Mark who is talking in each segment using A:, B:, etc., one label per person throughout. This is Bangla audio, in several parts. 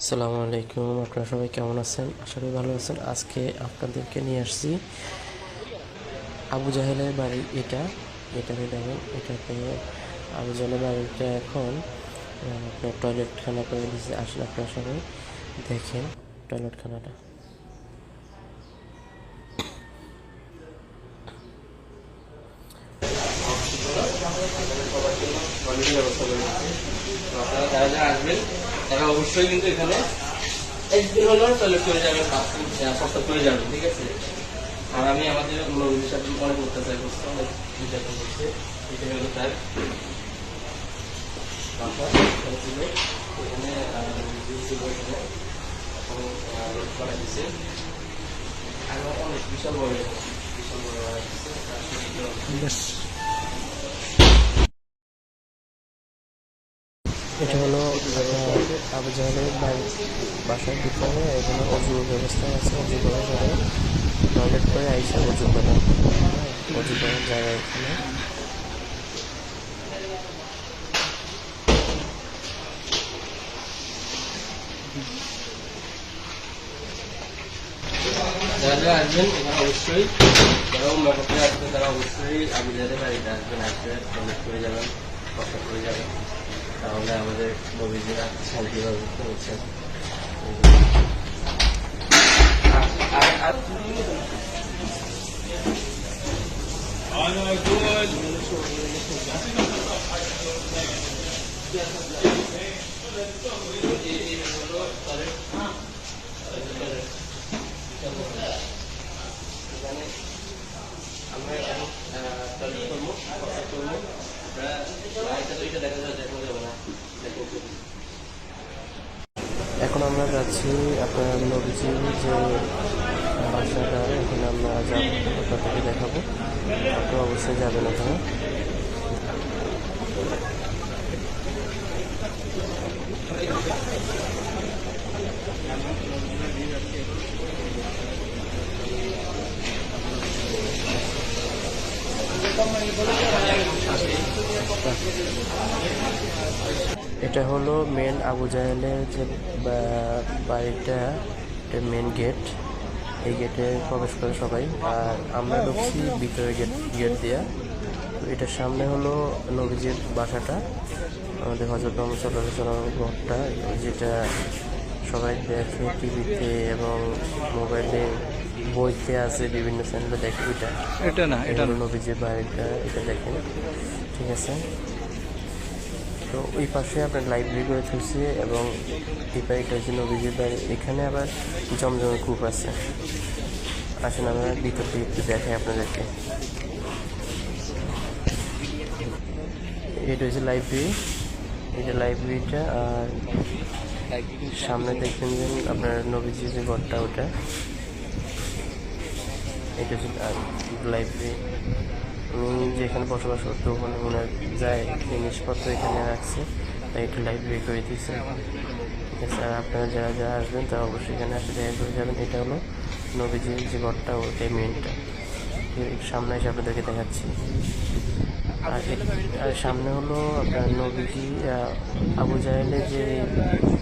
A: আসসালামু আলাইকুম আপনারা সবাই কেমন আছেন আশা করি ভালো আছেন আজকে আপনাদেরকে নিয়ে আসছি আবু জাহেলের বাড়ি এটা এটাকে দেখেন এটাকে আবু জাহেলের বাড়িটা এখন আপনার টয়লেট খানা করে দিয়েছে আসলে আপনারা সবাই দেখেন টয়লেট খানাটা
B: টয়লেটের ব্যবস্থা করে দিচ্ছি। তো আপনারা যারা যারা আসবেন তারা অবশ্যই কিন্তু এখানে একদিন হলেও টয়লেট করে যাবেন প্রস্তাব করে যাবেন ঠিক আছে? আর আমি আমাদের নবীদের সাথে অনেক অত্যাচার করছি, অনেক নির্যাতন করছে। এটা হলো তার এখানে করা দিচ্ছে আর অনেক বিশাল বড় বিশাল বড় করা
A: এটা হলো আবু জাহেলের বাসার ভিতরে এখানে অজুর ব্যবস্থা আছে, অজু করার পরে টয়লেট করে আইসা অজু করা অজু করার জায়গা এখানে।
B: যারা আসবেন, এখানে অবশ্যই যারা উমরা করতে আসবেন, তারা অবশ্যই আমি যাদের বাড়িতে আসবেন আসবে করে যাবেন কষ্ট করে যাবেন। তাহলে আমাদের নবীজিরা শান্তিভাবে করেছেন আমরা এখন
A: এখন আমরা যাচ্ছি, আপনার নবীজির যে বাসাটা এখানে আমরা যাব, আপনাদেরকে দেখাবো। আপনারা অবশ্যই যাবেন ওখানে এটা হলো মেন আবু জাহেলের যে বাড়িটা, এটা মেন গেট এই গেটে প্রবেশ করে সবাই। আর আমরা ঢুকছি ভিতরে গেট গেট দেওয়া এটার সামনে হলো নবীজির বাসাটা। আমাদের হজরত মোহাম্মদ ঘরটা। যেটা সবাই দেখে টিভিতে এবং মোবাইলে বইতে আছে বিভিন্ন চ্যানেলে দেখে এটা
C: এটা না
A: এটা হলো নবীজির বাড়িটা এটা দেখেন। ঠিক আছে? তো ওই পাশে আপনার লাইব্রেরি করে তুলছি এবং এই বাড়িটা হচ্ছে নবীজির বাড়ি। এখানে আবার জমজমের কূপ আছে। আসেন আমরা ভিতর দিয়ে একটু দেখাই আপনাদেরকে। এটা হচ্ছে লাইব্রেরি এটা লাইব্রেরিটা আর সামনে দেখবেন আপনার নবীজির যে ঘরটা ওটা। এটা হচ্ছে লাইব্রেরি উনি যেখানে বসবাস করতো, ওখানে ওনার যায় জিনিসপত্র এখানে রাখছে, তাই একটু লাইব্রেরি করে দিয়েছে। ঠিক আছে, আর আপনারা যারা যারা আসবেন, তারা অবশ্যই এখানে আসে দেখা করে যাবেন। এটা হলো নবীজির যে ঘরটা, ওটাই মেনটা সামনে এসে আপনাদেরকে দেখাচ্ছি। আর সামনে হলো আপনার নবীজি আবু জাহেলের যে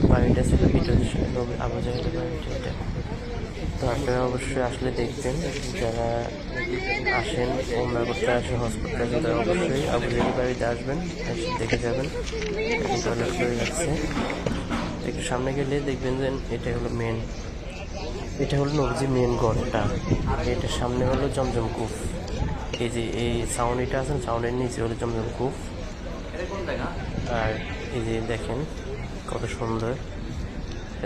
A: বাড়িটা ছিল নবী- আবু জাহেলের বাড়িটা। এটা তো আপনারা অবশ্যই আসলে দেখবেন, যারা আসেন ওমরা করতে আসেন হসপিটালে তারা অবশ্যই আবু জাহেলের বাড়িতে আসবেন, এসে দেখে যাবেন। টয়লেট যাচ্ছে একটু সামনে গেলে দেখবেন যে এটা হলো মেন এটা হলো নবজি মেন ঘরটা। এটার সামনে হলো জমজম কূপ এই যে এই ছাউনিটা আছে ছাউনির নিচে হলো জমজম কূপ আর এই যে দেখেন, কত সুন্দর। এটা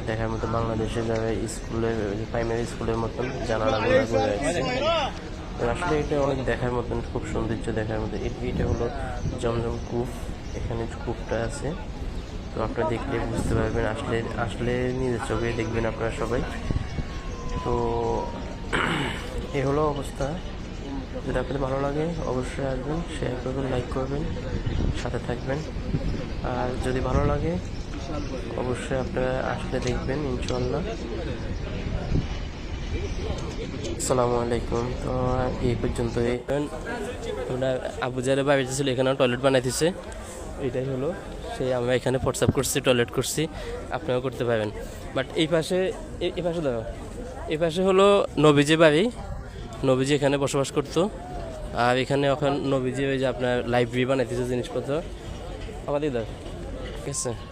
A: দেখার মতো বাংলাদেশে যারা স্কুলের প্রাইমারি স্কুলের মতন জানালাগুলো করে রাখছে আসলে এটা অনেক দেখার মতন খুব সৌন্দর্য দেখার মতো। এটা হলো জমজম কূপ এখানে কূপটা আছে। তো আপনারা দেখলে বুঝতে পারবেন আসলে আসলে নিজের চোখে দেখবেন আপনারা সবাই। তো এ হলো অবস্থা। যদি আপনাদের ভালো লাগে অবশ্যই আসবেন শেয়ার করবেন লাইক করবেন সাথে থাকবেন। আর যদি ভালো লাগে অবশ্যই আপনারা আসলে দেখবেন ইনশাল্লাহ আসসালামু আলাইকুম। তো এই পর্যন্তই। ওরা আবু জাহের বাড়িতে ছিল, এখানেও টয়লেট বানাইতেছে। এটাই হলো, সেই আমরা এখানে প্রস্রাব করছি, টয়লেট করছি আপনারাও করতে পারবেন। বাট এই পাশে এই- পাশে দেখো এই পাশে হলো নবীজি বাড়ি। নবীজি এখানে বসবাস করতো। আর এখানে এখন নবীজি ওই যে আপনার লাইব্রেরি বানাইতেছে জিনিসপত্র। আমাদের দেখো ঠিক আছে?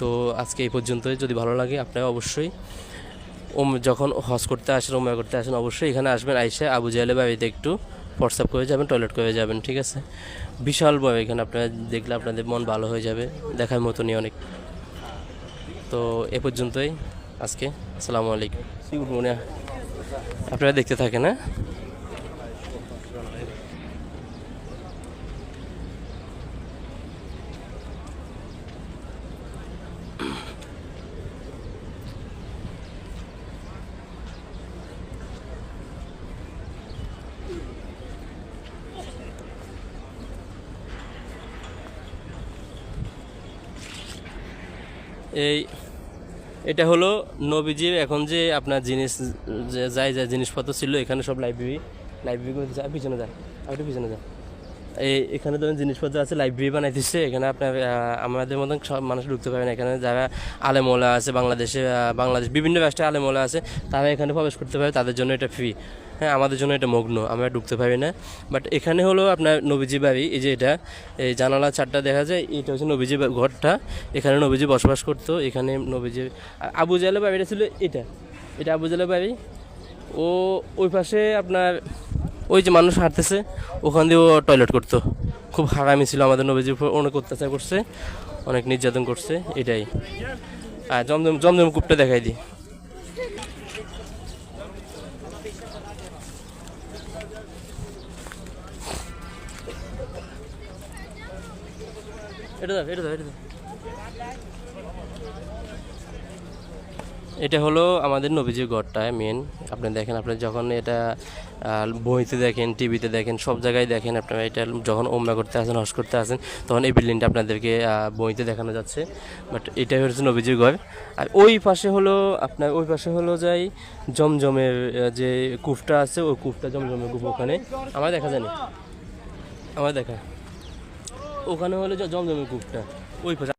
A: তো আজকে এই পর্যন্তই। যদি ভালো লাগে আপনারা অবশ্যই ওম যখন হজ করতে আসেন ওমরা করতে আসেন অবশ্যই এখানে আসবেন আইসে আবু জাহেলের বাড়িতে একটু হোয়াটসঅ্যাপ করে যাবেন টয়লেট করে যাবেন ঠিক আছে? বিশাল বড় এখানে আপনারা দেখলে আপনাদের মন ভালো হয়ে যাবে দেখার মতনই অনেক। তো এ পর্যন্তই আজকে আসসালামু আলাইকুম। গুড মনে আপনারা দেখতে থাকেন হ্যাঁ? এই, এটা হলো নবীজির এখন যে আপনার জিনিস, যে যাই যাই জিনিসপত্র ছিল, এখানে সব লাইব্রেরি লাইব্রেরি যা, পিছনে যায় আর একটু পিছনে যায় এখানে ধরেন জিনিসপত্র আছে লাইব্রেরি বানাই দিচ্ছে এখানে আপনার আমাদের মতন সব মানুষ ঢুকতে পারবে না। এখানে যারা আলেমোলা আছে, বাংলাদেশে বাংলাদেশ বিভিন্ন রাষ্ট্রে আলেমোলা আছে, তারা এখানে প্রবেশ করতে পারে। তাদের জন্য এটা ফ্রি হ্যাঁ আমাদের জন্য এটা মগ্ন। আমরা ঢুকতে পারি না। বাট এখানে হলো আপনার নবীজি বাড়ি, এই যে এটা। এই জানালা চারটা দেখা যায়, এটা হচ্ছে নবীজি ঘরটা। এখানে নবীজি বসবাস করতো। এখানে নবীজি আবু জালের বাড়িটা ছিল এটা। এটা আবু জালের বাড়ি। ও ওই পাশে আপনার ওই যে মানুষ হাঁটতেছে, ওখান দিয়ে ও টয়লেট করতো। খুব হারামি ছিল আমাদের নবীজির উপর, অনেক অত্যাচার করছে, অনেক নির্যাতন করছে, এটাই। আর জমজম জমজম কূপটা দেখাই দিই। এটা দাও এটা দাও এটা দাও। এটা হলো আমাদের নবীজির গড়টা মেন আপনি দেখেন, আপনি যখন এটা বইতে দেখেন টিভিতে দেখেন, সব জায়গায় দেখেন আপনারা এটা যখন ওমরা করতে আসেন হস করতে আসেন, তখন এই বিল্ডিংটা আপনাদেরকে বইতে দেখানো যাচ্ছে। বাট এটাই হচ্ছে নবীজির ঘর। আর ওই পাশে হলো আপনার, ওই পাশে হলো যাই জমজমের যে কূপটা আছে, ওই কূপটা জমজমের কূপ ওখানে। আমার দেখা জানি আমার দেখা। ওখানে হলো জমজমের কূপটা ওই পাশে